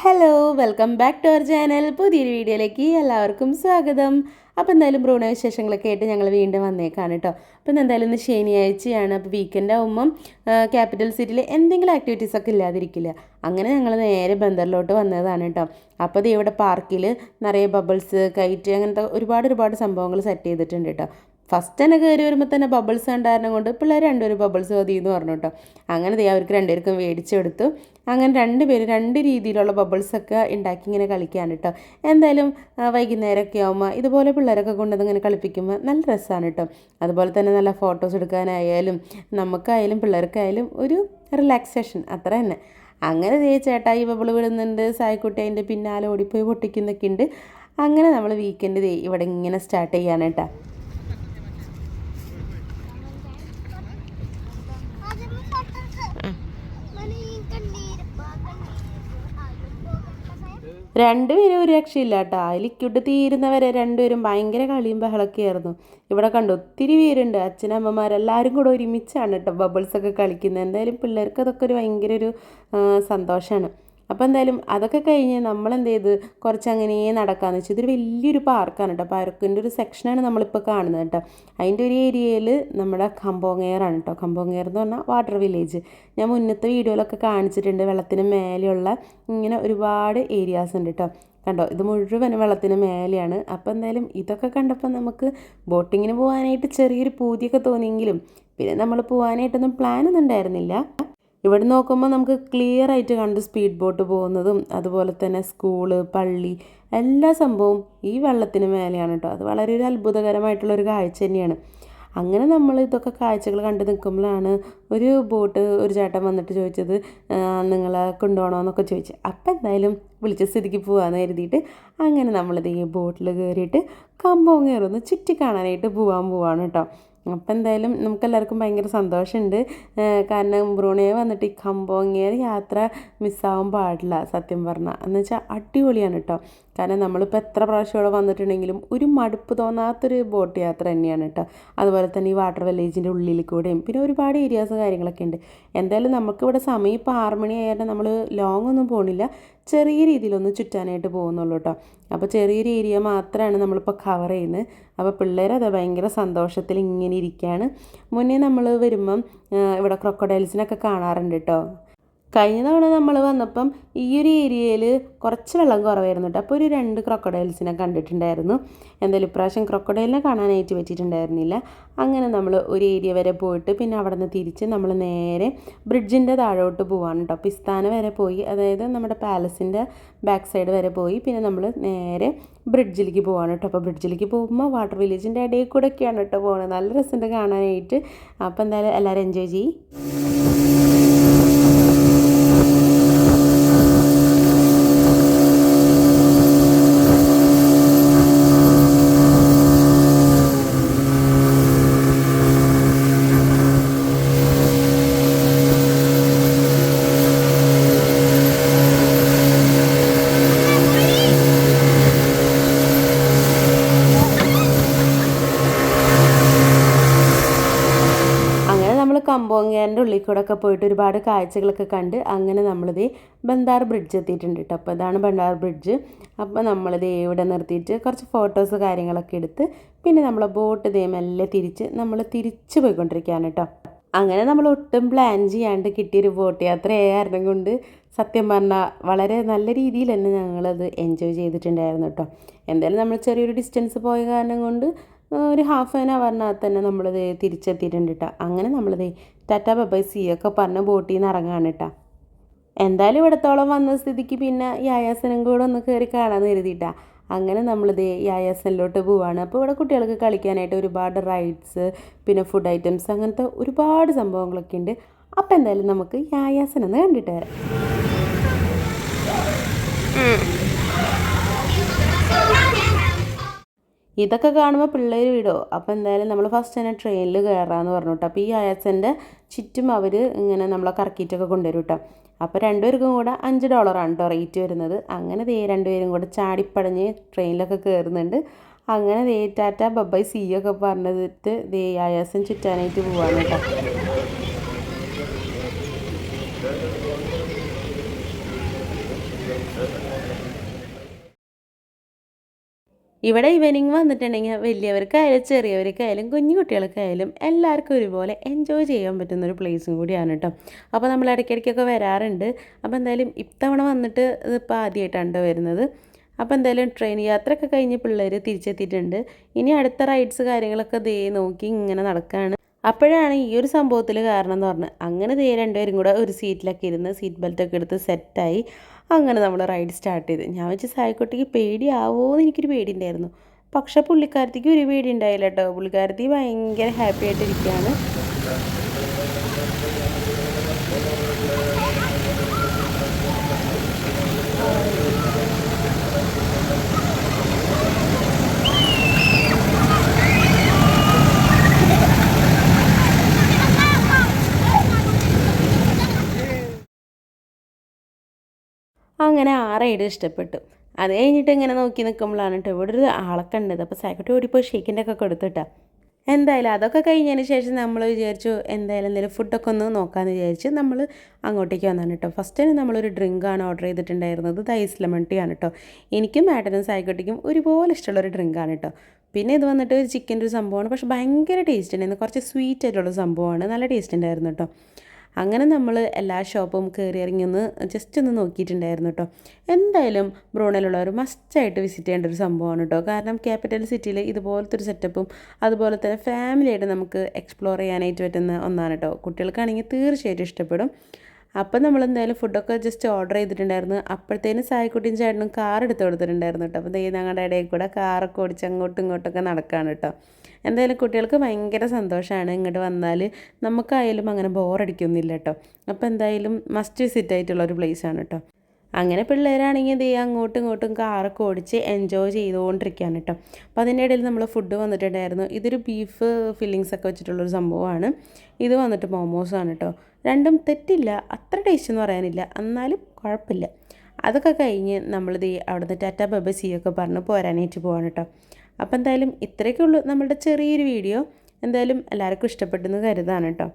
Hello welcome back to our channel പുതിയൊരു വീഡിയോയിലേക്ക് എല്ലാവർക്കും സ്വാഗതം. അപ്പോൾ എന്തായാലും ബ്രൂണ വിശേഷങ്ങളൊക്കെ ആയിട്ട് ഞങ്ങൾ വീണ്ടും വന്നേക്കാണ് കേട്ടോ അപ്പോൾ ഇന്ന് എന്തായാലും ഇന്ന് ശനിയാഴ്ചയാണ്. അപ്പോൾ വീക്കെൻഡ് ആകുമ്പം ക്യാപിറ്റൽ സിറ്റിയിൽ എന്തെങ്കിലും ആക്ടിവിറ്റീസ് ഒക്കെ ഇല്ലാതിരിക്കില്ല. അങ്ങനെ ഞങ്ങൾ നേരെ ബന്ദറിലോട്ട് വന്നതാണ് കേട്ടോ അപ്പോൾ ദേ ഇവിടെ പാർക്കിൽ നിറയെ ബബിൾസ് കൈറ്റ് അങ്ങനത്തെ ഒരുപാട് ഒരുപാട് സംഭവങ്ങൾ സെറ്റ് ചെയ്തിട്ടുണ്ട് കേട്ടോ ഫസ്റ്റ് തന്നെ കയറി വരുമ്പോൾ തന്നെ ബബിൾസ് ഉണ്ടായിരുന്ന കൊണ്ട് പിള്ളേർ രണ്ടുപേരും ബബിൾസ് മതി എന്ന് പറഞ്ഞു കേട്ടോ. അങ്ങനെ ദേ അവർക്ക് രണ്ടുപേർക്കും മേടിച്ചെടുത്തു. അങ്ങനെ രണ്ട് പേര് രണ്ട് രീതിയിലുള്ള ബബിൾസൊക്കെ ഉണ്ടാക്കി ഇങ്ങനെ കളിക്കുകയാണ് കേട്ടോ. എന്തായാലും വൈകുന്നേരമൊക്കെ ആകുമ്പോൾ ഇതുപോലെ പിള്ളേരൊക്കെ കൊണ്ടുവന്ന് ഇങ്ങനെ കളിപ്പിക്കുമ്പോൾ നല്ല രസമാണ് കേട്ടോ. അതുപോലെ തന്നെ നല്ല ഫോട്ടോസ് എടുക്കാനായാലും നമുക്കായാലും പിള്ളേർക്കായാലും ഒരു റിലാക്സേഷൻ അത്ര തന്നെ. അങ്ങനെ ദേ ചേട്ടായി ബബിൾ വിടുന്നുണ്ട് സായിക്കുട്ടി അതിന്റെ പിന്നാലെ ഓടിപ്പോയി പൊട്ടിക്കുന്നൊക്കെ ഉണ്ട്. അങ്ങനെ നമ്മൾ വീക്കെൻഡ് ഇവിടെ ഇങ്ങനെ സ്റ്റാർട്ട് ചെയ്യാണ് കേട്ടോ രണ്ടുപേരും ഒരു രക്ഷയില്ല കേട്ടോ. ആ ലിക്വിഡ് തീരുന്നവരെ രണ്ടുപേരും ഭയങ്കര കളിയും ബഹളക്കെയായിരുന്നു ഇവിടെ കണ്ടു ഒത്തിരി പേരുണ്ട്. അച്ഛനമ്മമാരെല്ലാവരും കൂടെ ഒരുമിച്ചാണ് കേട്ടോ ബബിൾസൊക്കെ കളിക്കുന്നത്. എന്തായാലും പിള്ളേർക്ക് അതൊക്കെ ഒരു ഭയങ്കര ഒരു സന്തോഷമാണ് അപ്പോൾ എന്തായാലും അതൊക്കെ കഴിഞ്ഞ് നമ്മൾ എന്ത് ചെയ്ത് കുറച്ച് അങ്ങനെ നടക്കാമെന്ന് വെച്ചാൽ ഇതൊരു വലിയൊരു പാർക്കാണ് കേട്ടോ പാർക്കിന്റെ ഒരു സെക്ഷനാണ് നമ്മളിപ്പോൾ കാണുന്നത് കേട്ടോ അതിന്റെ ഒരു ഏരിയയിൽ നമ്മുടെ കമ്പോങ്ങേറാണ് കേട്ടോ കമ്പോങ്ങേർ എന്ന് പറഞ്ഞാൽ വാട്ടർ വില്ലേജ്. ഞാൻ മുന്നത്തെ വീഡിയോയിലൊക്കെ കാണിച്ചിട്ടുണ്ട്. വെള്ളത്തിന് മേലെയുള്ള ഇങ്ങനെ ഒരുപാട് ഏരിയാസ് ഉണ്ട് കേട്ടോ കണ്ടോ? ഇത് മുഴുവൻ വെള്ളത്തിന് മേലെയാണ്. അപ്പോൾ എന്തായാലും ഇതൊക്കെ കണ്ടപ്പോൾ നമുക്ക് ബോട്ടിങ്ങിന് പോകാനായിട്ട് ചെറിയൊരു പൂതിയൊക്കെ തോന്നിയെങ്കിലും പിന്നെ നമ്മൾ പോകാനായിട്ടൊന്നും പ്ലാനൊന്നും ഉണ്ടായിരുന്നില്ല. ഇവിടെ നോക്കുമ്പോൾ നമുക്ക് ക്ലിയർ ആയിട്ട് കണ്ട് സ്പീഡ് ബോട്ട് പോകുന്നതും അതുപോലെ തന്നെ സ്കൂൾ പള്ളി എല്ലാ സംഭവവും ഈ വെള്ളത്തിന് മേലെയാണ് കേട്ടോ. അത് വളരെ ഒരു അത്ഭുതകരമായിട്ടുള്ള ഒരു കാഴ്ച തന്നെയാണ്. അങ്ങനെ നമ്മൾ ഇതൊക്കെ കാഴ്ചകൾ കണ്ട് നിൽക്കുമ്പോഴാണ് ഒരു ബോട്ട് ഒരു ചേട്ടൻ വന്നിട്ട് ചോദിച്ചത് നിങ്ങളെ കൊണ്ടുപോകണോ എന്നൊക്കെ ചോദിച്ചു. അപ്പം എന്തായാലും വിളിച്ച സ്ഥിതിക്ക് പോകാമെന്ന് കരുതിയിട്ട് അങ്ങനെ നമ്മളിത് ഈ ബോട്ടിൽ കയറിയിട്ട് കമ്പോങ്ങേറൊന്ന് ചുറ്റി കാണാനായിട്ട് പോകാൻ പോവാണ് കേട്ടോ. അപ്പം എന്തായാലും നമുക്കെല്ലാവർക്കും ഭയങ്കര സന്തോഷമുണ്ട്. കാരണം ബ്രൂണയെ വന്നിട്ട് ഈ കമ്പോങ്ങിയ യാത്ര മിസ്സാവാൻ പാടില്ല സത്യം പറഞ്ഞാൽ എന്നുവെച്ചാൽ അടിപൊളിയാണ് കേട്ടോ കാരണം നമ്മളിപ്പോൾ എത്ര പ്രാവശ്യം ഇവിടെ വന്നിട്ടുണ്ടെങ്കിലും ഒരു മടുപ്പ് തോന്നാത്തൊരു ബോട്ട് യാത്ര തന്നെയാണ് കേട്ടോ. അതുപോലെ തന്നെ ഈ വാട്ടർ വില്ലേജിന്റെ ഉള്ളിൽ കൂടെയും. പിന്നെ ഒരുപാട് ഏരിയാസ് കാര്യങ്ങളൊക്കെ ഉണ്ട്. എന്തായാലും നമുക്കിവിടെ സമയം ഇപ്പോൾ ആറ് മണി നമ്മൾ ലോങ് ഒന്നും പോകണില്ല ചെറിയ രീതിയിലൊന്ന് ചുറ്റാനായിട്ട് പോകുന്നുള്ളൂ കേട്ടോ. അപ്പോൾ ചെറിയൊരു ഏരിയ മാത്രമാണ് നമ്മളിപ്പോൾ കവർ ചെയ്യുന്നത്. അപ്പോൾ പിള്ളേർ അത് ഭയങ്കര സന്തോഷത്തിൽ ഇങ്ങനെ ഇരിക്കുകയാണ്. മുന്നേ നമ്മൾ വരുമ്പം ഇവിടെ ക്രൊക്കഡൈൽസിനൊക്കെ കാണാറുണ്ട് കേട്ടോ. കഴിഞ്ഞ തവണ നമ്മൾ വന്നപ്പം ഈ ഒരു ഏരിയയിൽ കുറച്ച് വെള്ളം കുറവായിരുന്നു കേട്ടോ. അപ്പോൾ ഒരു രണ്ട് ക്രൊക്കഡൈൽസിനെ കണ്ടിട്ടുണ്ടായിരുന്നു. എന്തായാലും ഇപ്രാവശ്യം ക്രൊക്കഡൈലിനെ കാണാനായിട്ട് പറ്റിയിട്ടുണ്ടായിരുന്നില്ല. അങ്ങനെ നമ്മൾ ഒരു ഏരിയ വരെ പോയിട്ട് പിന്നെ അവിടെ നിന്ന് തിരിച്ച് നമ്മൾ നേരെ ബ്രിഡ്ജിന്റെ താഴോട്ട് പോവാണ് കേട്ടോ. പിസ്താന വരെ പോയി. അതായത് നമ്മുടെ പാലസിന്റെ ബാക്ക് സൈഡ് വരെ പോയി. പിന്നെ നമ്മൾ നേരെ ബ്രിഡ്ജിലേക്ക് പോവാണ് കേട്ടോ. അപ്പോൾ ബ്രിഡ്ജിലേക്ക് പോകുമ്പോൾ വാട്ടർ വില്ലേജിന്റെ ഇടയിൽ കൂടെ ഒക്കെയാണ് കേട്ടോ പോകുന്നത് നല്ല രസമുണ്ട് കാണാനായിട്ട്. അപ്പോൾ എന്തായാലും എല്ലാവരും എൻജോയ് ചെയ്യും അങ്ങനെ നമ്മൾ കമ്പോങ്ങേന്റെ ഉള്ളിൽ കൂടെ ഒക്കെ പോയിട്ട് ഒരുപാട് കാഴ്ചകളൊക്കെ കണ്ട് അങ്ങനെ നമ്മളിത് ബന്ദാർ ബ്രിഡ്ജ് എത്തിയിട്ടുണ്ട് കേട്ടോ അപ്പോൾ ഇതാണ് ബന്ദാർ ബ്രിഡ്ജ് അപ്പോൾ നമ്മളിത് ഇവിടെ നിർത്തിയിട്ട് കുറച്ച് ഫോട്ടോസ് കാര്യങ്ങളൊക്കെ എടുത്ത് പിന്നെ നമ്മളെ ബോട്ട് ഇതേ മെല്ലെ തിരിച്ച് നമ്മൾ തിരിച്ച് പോയിക്കൊണ്ടിരിക്കുകയാണ് കേട്ടോ അങ്ങനെ നമ്മൾ ഒട്ടും പ്ലാൻ ചെയ്യാണ്ട് കിട്ടിയൊരു ബോട്ട് യാത്ര കാരണം കൊണ്ട് സത്യം പറഞ്ഞാൽ വളരെ നല്ല രീതിയിൽ തന്നെ ഞങ്ങളത് എൻജോയ് ചെയ്തിട്ടുണ്ടായിരുന്നു കേട്ടോ എന്തായാലും നമ്മൾ ചെറിയൊരു ഡിസ്റ്റൻസ് പോയ കാരണം കൊണ്ട് ഒരു ഹാഫ് ആൻ അവറിനകത്ത് തന്നെ നമ്മളിത് തിരിച്ചെത്തിയിട്ടുണ്ട് കേട്ടോ അങ്ങനെ നമ്മളിത് ടാറ്റ ബബൈ സി ഒക്കെ പറഞ്ഞ് ബോട്ടിൽ നിന്ന് ഇറങ്ങാണ് കേട്ടോ എന്തായാലും ഇവിടത്തോളം വന്ന സ്ഥിതിക്ക് പിന്നെ യായാസനം കൂടെ ഒന്ന് കയറി കാണാമെന്ന് കരുതിയിട്ടാ അങ്ങനെ നമ്മളിത് യായാസനിലോട്ട് പോവാണ്. അപ്പോൾ ഇവിടെ കുട്ടികൾക്ക് കളിക്കാനായിട്ട് ഒരുപാട് റൈഡ്സ് പിന്നെ ഫുഡ് ഐറ്റംസ് അങ്ങനത്തെ ഒരുപാട് സംഭവങ്ങളൊക്കെ ഉണ്ട് അപ്പോൾ എന്തായാലും നമുക്ക് യായാസനം ഒന്ന് കണ്ടിട്ട് വരാം. ഇതൊക്കെ കാണുമ്പോൾ പിള്ളേർ വിടോ. അപ്പോൾ എന്തായാലും നമ്മൾ ഫസ്റ്റ് തന്നെ ട്രെയിനിൽ കയറാമെന്ന് പറഞ്ഞു കേട്ടോ അപ്പോൾ ഈ അയച്ചന്റെ ചുറ്റും അവർ ഇങ്ങനെ നമ്മളെ കറക്കിയിട്ടൊക്കെ കൊണ്ടുവരും കേട്ടോ അപ്പോൾ രണ്ടുപേർക്കും കൂടെ അഞ്ച് ഡോളറാണ് കേട്ടോ റേറ്റ് വരുന്നത്. അങ്ങനെ ദേ രണ്ടുപേരും കൂടെ ചാടിപ്പടഞ്ഞ് ട്രെയിനിലൊക്കെ കയറുന്നുണ്ട് അങ്ങനെ ദേ ടാറ്റ ബബായ് സി ഒക്കെ പറഞ്ഞിട്ട് ദേ ആയാസം ചുറ്റാനായിട്ട് പോവാണ് കേട്ടോ ഇവിടെ ഈവനിങ് വന്നിട്ടുണ്ടെങ്കിൽ വലിയവർക്കായാലും ചെറിയവർക്കായാലും കുഞ്ഞു കുട്ടികൾക്കായാലും എല്ലാവർക്കും ഒരുപോലെ എൻജോയ് ചെയ്യാൻ പറ്റുന്ന ഒരു പ്ലേസും കൂടിയാണ് കേട്ടോ അപ്പോൾ നമ്മൾ ഇടയ്ക്കിടയ്ക്കൊക്കെ വരാറുണ്ട്. അപ്പോൾ എന്തായാലും ഇത്തവണ വന്നിട്ട് ഇതിപ്പോൾ ആദ്യമായിട്ടാണ് വരുന്നത്. അപ്പോൾ എന്തായാലും ട്രെയിൻ യാത്രയൊക്കെ കഴിഞ്ഞ് പിള്ളേർ തിരിച്ചെത്തിയിട്ടുണ്ട്. ഇനി അടുത്ത റൈഡ്സ് കാര്യങ്ങളൊക്കെ ദേ നോക്കി ഇങ്ങനെ നടക്കുകയാണ് അപ്പോഴാണ് ഈ ഒരു സംഭവത്തിൽ കാരണം എന്ന് പറഞ്ഞത് അങ്ങനെ ദേ രണ്ടുപേരും കൂടെ ഒരു സീറ്റിലൊക്കെ ഇരുന്ന് സീറ്റ് ബെൽറ്റൊക്കെ എടുത്ത് സെറ്റായി അങ്ങനെ നമ്മൾ റൈഡ് സ്റ്റാർട്ട് ചെയ്ത്. ഞാൻ വെച്ച് സായിക്കുട്ടിക്ക് പേടിയാവോ എന്ന് എനിക്കൊരു പേടി ഉണ്ടായിരുന്നു പക്ഷേ പുള്ളിക്കാരത്തിക്ക് ഒരു പേടി ഉണ്ടായില്ല കേട്ടോ. പുള്ളിക്കാരത്തി ഭയങ്കര ഹാപ്പി ആയിട്ടിരിക്കുകയാണ് അങ്ങനെ ആ ഇഷ്ടപ്പെട്ടു. അത് കഴിഞ്ഞിട്ട് ഇങ്ങനെ നോക്കി നിൽക്കുമ്പോഴാണ് കേട്ടോ ഇവിടെ ഒരു ആളെ കണ്ടത്. അപ്പോൾ സെക്രട്ടറി ഓടിപ്പോയി ഷേക്കിന്റെ ഒക്കെ കൊടുത്തിട്ടാ. എന്തായാലും അതൊക്കെ കഴിഞ്ഞതിന് ശേഷം നമ്മൾ വിചാരിച്ചു എന്തായാലും എന്തെങ്കിലും ഫുഡൊക്കെ ഒന്ന് നോക്കാമെന്ന് വിചാരിച്ച് നമ്മൾ അങ്ങോട്ടേക്ക് വന്നാണ് കേട്ടോ ഫസ്റ്റ് തന്നെ നമ്മളൊരു ഡ്രിങ്കാണ് ഓർഡർ ചെയ്തിട്ടുണ്ടായിരുന്നത്. ഇത് ഐസ് ലെമൺ ടീ ആണ് കേട്ടോ എനിക്കും മാഡനും സായിക്കുട്ടിക്കും ഒരുപോലെ ഇഷ്ടമുള്ള ഇഷ്ടമുള്ളൊരു ഡ്രിങ്കാണ് കേട്ടോ പിന്നെ ഇത് വന്നിട്ട് ഒരു ചിക്കന്റെ ഒരു സംഭവമാണ്. പക്ഷേ ഭയങ്കര ടേസ്റ്റ് ഉണ്ടായിരുന്നു കുറച്ച് സ്വീറ്റ് ആയിട്ടുള്ള സംഭവമാണ്. നല്ല ടേസ്റ്റ് ഉണ്ടായിരുന്നു കേട്ടോ അങ്ങനെ നമ്മൾ എല്ലാ ഷോപ്പും കയറി ഇറങ്ങി ഒന്ന് ജസ്റ്റ് ഒന്ന് നോക്കിയിട്ടുണ്ടായിരുന്നു കേട്ടോ എന്തായാലും ബ്രൂണയിലുള്ളവർ മസ്റ്റായിട്ട് വിസിറ്റ് ചെയ്യേണ്ട ഒരു സംഭവമാണ് കേട്ടോ കാരണം ക്യാപിറ്റൽ സിറ്റിയിൽ ഇതുപോലത്തെ ഒരു സെറ്റപ്പും അതുപോലെ തന്നെ ഫാമിലിയായിട്ട് നമുക്ക് എക്സ്പ്ലോർ ചെയ്യാനായിട്ട് പറ്റുന്ന ഒന്നാണ് കേട്ടോ കുട്ടികൾക്കാണെങ്കിൽ തീർച്ചയായിട്ടും ഇഷ്ടപ്പെടും. അപ്പം നമ്മൾ എന്തായാലും ഫുഡൊക്കെ ജസ്റ്റ് ഓർഡർ ചെയ്തിട്ടുണ്ടായിരുന്നു. അപ്പോഴത്തേനും സായിക്കുട്ടിയും ചേട്ടനും കാർ എടുത്ത് കൊടുത്തിട്ടുണ്ടായിരുന്നു കേട്ടോ. അപ്പോൾ ദൈ ഞങ്ങളുടെ ഇടയിൽ കൂടെ കാറൊക്കെ ഓടിച്ച് അങ്ങോട്ടും ഇങ്ങോട്ടൊക്കെ നടക്കുകയാണ് കേട്ടോ. എന്തായാലും കുട്ടികൾക്ക് ഭയങ്കര സന്തോഷമാണ് ഇങ്ങോട്ട് വന്നാൽ നമുക്കായാലും അങ്ങനെ ബോറടിക്കൊന്നുമില്ല കേട്ടോ. അപ്പോൾ എന്തായാലും മസ്റ്റ് വിസിറ്റ് ആയിട്ടുള്ള ഒരു ആണ് കേട്ടോ. അങ്ങനെ പിള്ളേരാണെങ്കിൽ ദേ അങ്ങോട്ടും ഇങ്ങോട്ടും കാറൊക്കെ ഓടിച്ച് എൻജോയ് ചെയ്തുകൊണ്ടിരിക്കുകയാണ് കേട്ടോ. അപ്പോൾ അതിന്റെ ഇടയിൽ നമ്മൾ ഫുഡ് വന്നിട്ടുണ്ടായിരുന്നു. ഇതൊരു ബീഫ് ഫില്ലിങ്സ് ഒക്കെ വെച്ചിട്ടുള്ളൊരു സംഭവമാണ്. ഇത് വന്നിട്ട് മോമോസാണ് കേട്ടോ. രണ്ടും തെറ്റില്ല. അത്ര ടേസ്റ്റ് എന്ന് പറയാനില്ല. എന്നാലും കുഴപ്പമില്ല. അതൊക്കെ കഴിഞ്ഞ് നമ്മൾ ദേ അവിടുന്ന് ടാറ്റ ബബ സി ഒക്കെ പറഞ്ഞ് പോരാനായിട്ട് പോവാണ് കേട്ടോ. അപ്പോൾ എന്തായാലും ഇത്രയൊക്കെ ഉള്ളൂ നമ്മളുടെ ചെറിയൊരു വീഡിയോ. എന്തായാലും എല്ലാവർക്കും ഇഷ്ടപ്പെട്ടെന്ന് കരുതാണ് കേട്ടോ.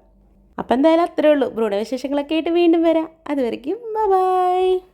അപ്പോൾ എന്തായാലും അത്രേ ഉള്ളൂ. ബ്രൂഡ വിശേഷങ്ങളൊക്കെ ആയിട്ട് വീണ്ടും വരാം. അതുവരയ്ക്കും ബൈ